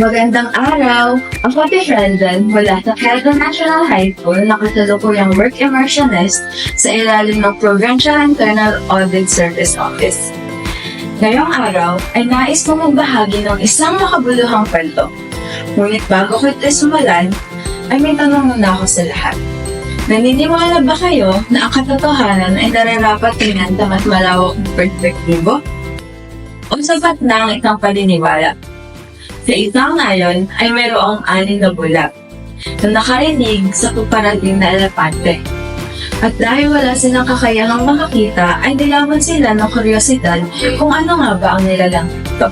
Magandang araw! Ako si Sheldon mula sa Quezon National High School na kasalukuyang work immersionist sa ilalim ng Provincial Internal Audit Service Office. Ngayong araw ay nais kong magbahagi ng isang makabuluhang kwento. Ngunit bago ko ito simulan, ay may tanong muna ako sa lahat. Naniniwala ba kayo na ang katotohanan ay nararapat tingnan sa mas malawak na perspektibo? O sapat na ang isang paniniwala? Sa isang ngayon ay mayroong anin na bulag na nakarinig sa paparating na elepante. At dahil wala silang kakayahang makakita, ay nilaman sila ng kuryosidad kung ano nga ba ang nilalang ito.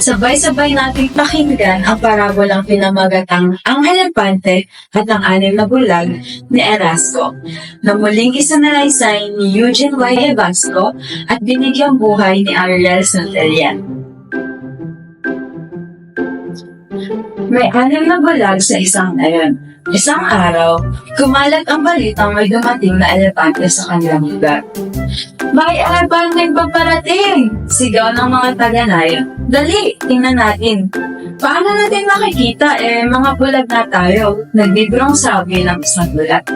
Sabay-sabay nating pakinggan ang parabolang pinamagatang Ang Elepante at ang Anim na Bulag ni Erasco na muling isanalaysay ni Eugene Y. Evasco at binigyang buhay ni Ariel Santeria. May anim na bulag sa isang ngayon. Isang araw, kumalat ang balitang may dumating na elepante sa kanilang lugar. May elepanteng paparating! Sigaw ng mga taganay. Dali, tingnan natin. Paano natin makikita eh, mga bulag na tayo? Nagbibrong sabi ng isang bulag.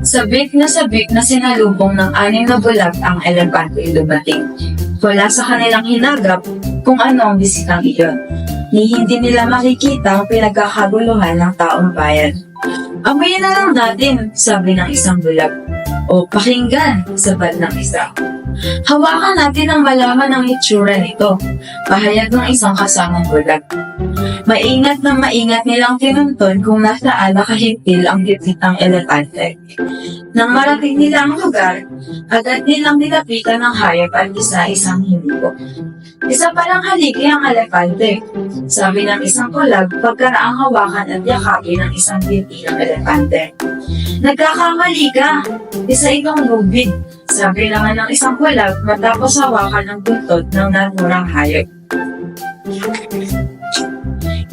Sabik na sabik na sinalubong ng anim na bulag ang elepante dumating. Wala sa kanilang hinagap kung ano ang bisitang iyon. Ni hindi nila makikita ang pinagkakaguluhan ng taong bayan. Amoyin na lang natin, sabi ng isang bulag. O pakinggan, sabad ng isa. Hawakan natin ang malaman ng itsura nito, pahayag ng isang kasamang bulag. Maingat na maingat nilang tinunton kung nasaan nakahimpil ang gitnitang elepante. Nang marating nila ang lugar, agad nilang nilapitan ng hayop at isa-isang hiniko. Isa palang haligi ang elepante. Sabi ng isang kulag pagkaraang hawakan at yakapin ng isang binti ng elepante. Nagkakamali ka! Isa itong lubid. Sabi naman ng isang kulag matapos hawakan ng buntot ng naturang hayop.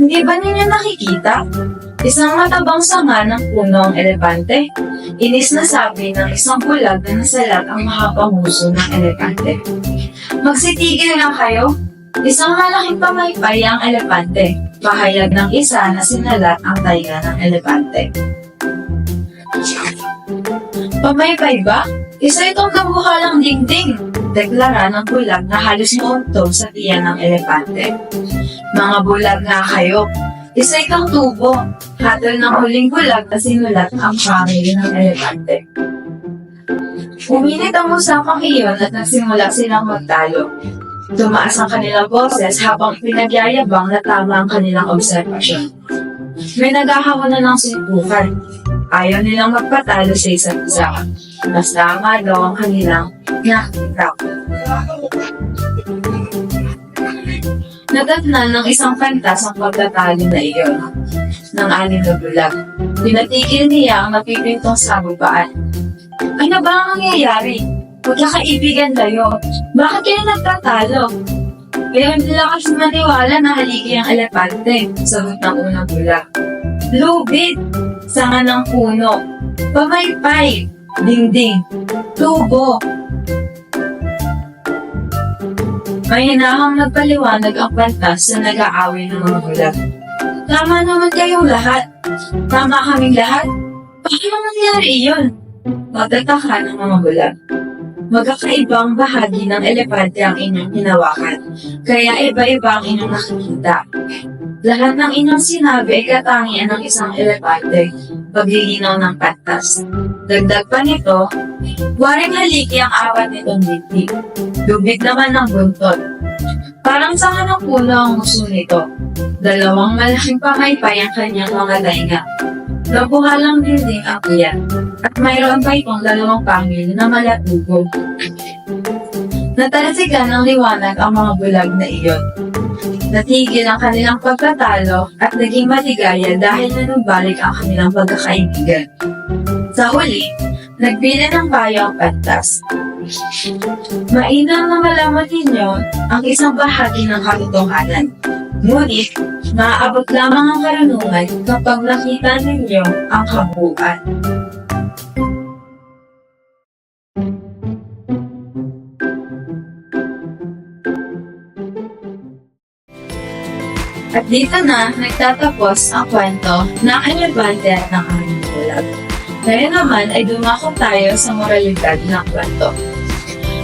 Hindi ba ninyo nakikita? Isang matabang sanga ng puno ang elepante. Inis na sabi ng isang bulag na nasalat ang makapanguso ng elepante. Magsitigil lang kayo. Isang malaking pamaypay ang elepante. Pahayag ng isa na sinalat ang taiga ng elepante. Pamaypay ba? Isa itong kabuhalang dingding. Deklara ng bulag na halos muuntog sa tiyan ng elepante. Mga bulag nga kayo. Isa itong tubo. Hatol ng huling bulag na sinulat ang family ng elepante. Uminit ang usapang iyon at nagsimula silang magtalo. Tumaas ang kanilang boses habang pinagyayabang na tama ang kanilang observasyon. May naghahawa na ng sinubukan. Ayaw nilang magpatalo sa isa't isa. Mas tama daw ang kanilang nakikita. Nagatnan ng isang pantas ang pagtatalo na iyon ng anim na bulag. Pinatigil niya ang napipintong sabubaan. Ano ba ang nangyayari? Magkakaibigan kayo. Bakit kayo nagtatalo? Kaya hindi lang kasi maniwala na haligi ang elepante, sagot ng unang bulag. Lubid, sanga ng puno, pamaypay, dingding, tubo. Mahinahang nagpaliwanag ang pantas na nag-aaway ng mga bulag. Tama naman kayong lahat. Tama kaming lahat. Paano nangyari iyon? Magtataka ng mga bulag. Magkakaibang bahagi ng elepante ang inyong hinawakan, kaya iba-iba ang inyong nakikita. Lahat ng inyong sinabi ay katangian ng isang elepante, paglilinaw ng patas. Dagdag pa nito, waring haliki ang awat nitong dibdib. Lubid naman ng buntot. Parang sanga ng puno ang uso nito. Dalawang malaking pamaypay ang kanyang mga dainga. Nabuhalang dinding ang iyan. At mayroon pa itong dalawang pangil na malatugog. Natalasigan ng liwanag ang mga bulag na iyon. Natigil ang kanilang pagkatalo at naging maligaya dahil nanumbalik ang kanilang pagkakaibigan. Sa huli, nagbili ng bayo ang pantas. Mainam na malaman ninyo ang isang bahagi ng katotohanan. Ngunit, maaabot lamang ang karunungan kapag nakita ninyo ang kabuuan. At dito na nagtatapos ang kwento ng elefante at ng aming bulag. Ngayon naman ay dumako tayo sa moralidad ng kwento.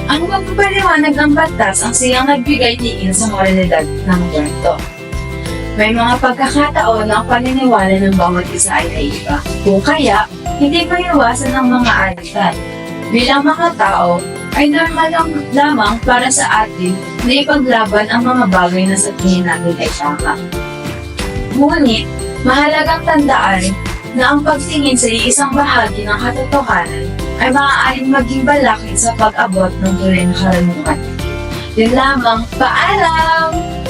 Ang magpapaliwanag ng batas ang siyang nagbigay diin sa moralidad ng kwento. May mga pagkakataon ang paniniwala ng bawat isa ay naiba. Kung kaya, hindi maiwasan ng mga alitan. Bilang mga tao, ay normal lang lamang para sa atin na ipaglaban ang mga bagay na sa tingin natin ay tama. Ngunit, mahalagang tandaan na ang pagtingin sa isang bahagi ng katotohanan ay maaaring maging balakid sa pag-abot ng tunay na karunungan. Yun lamang, paalam!